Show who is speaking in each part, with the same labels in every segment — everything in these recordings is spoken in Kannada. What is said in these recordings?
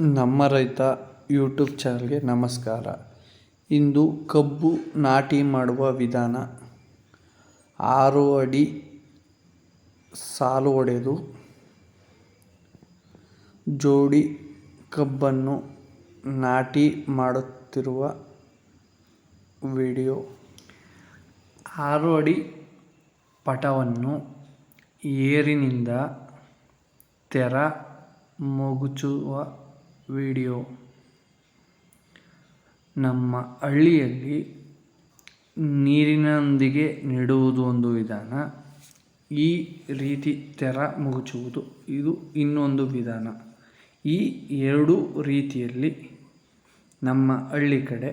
Speaker 1: ನಮ್ಮ ರೈತ ಯೂಟ್ಯೂಬ್ ಚಾನಲ್ಗೆ ನಮಸ್ಕಾರ. ಇಂದು ಕಬ್ಬು ನಾಟಿ ಮಾಡುವ ವಿಧಾನ. ಆರು ಅಡಿ ಸಾಲು ಒಡೆದು ಜೋಡಿ ಕಬ್ಬನ್ನು ನಾಟಿ ಮಾಡುತ್ತಿರುವ ವಿಡಿಯೋ. ಆರು ಅಡಿ ಪಟವನ್ನು ಏರಿನಿಂದ ತೆರ ಮಗುಚುವ ವಿಡಿಯೋ. ನಮ್ಮ ಹಳ್ಳಿಯಲ್ಲಿ ನೀರಿನೊಂದಿಗೆ ನೆಡುವುದು ಒಂದು ವಿಧಾನ, ಈ ರೀತಿ ತೆರ ಮುಗುಚುವುದು ಇದು ಇನ್ನೊಂದು ವಿಧಾನ. ಈ ಎರಡು ರೀತಿಯಲ್ಲಿ ನಮ್ಮ ಹಳ್ಳಿ ಕಡೆ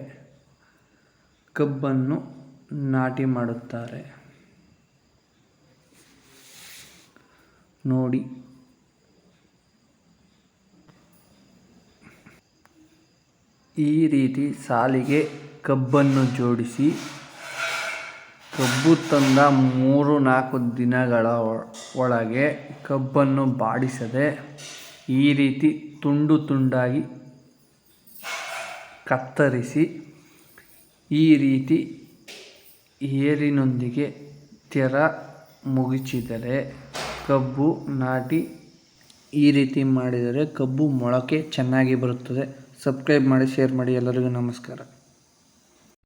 Speaker 1: ಕಬ್ಬನ್ನು ನಾಟಿ ಮಾಡುತ್ತಾರೆ. ನೋಡಿ ಈ ರೀತಿ ಸಾಲಿಗೆ ಕಬ್ಬನ್ನು ಜೋಡಿಸಿ ಕಬ್ಬು ತಂದ ಮೂರು ನಾಲ್ಕು ದಿನಗಳ ಒಳಗೆ ಕಬ್ಬನ್ನು ಬಾಡಿಸದೆ ಈ ರೀತಿ ತುಂಡು ತುಂಡಾಗಿ ಕತ್ತರಿಸಿ ಈ ರೀತಿ ಏರಿನೊಂದಿಗೆ ತೆರ ಮುಗಿಸಿದರೆ ಕಬ್ಬು ನಾಟಿ ಈ ರೀತಿ ಮಾಡಿದರೆ ಕಬ್ಬು ಮೊಳಕೆ ಚೆನ್ನಾಗಿ ಬರುತ್ತದೆ. ಸಬ್ಸ್ಕ್ರೈಬ್ ಮಾಡಿ ಶೇರ್ ಮಾಡಿ ಎಲ್ಲರಿಗೂ ನಮಸ್ಕಾರ.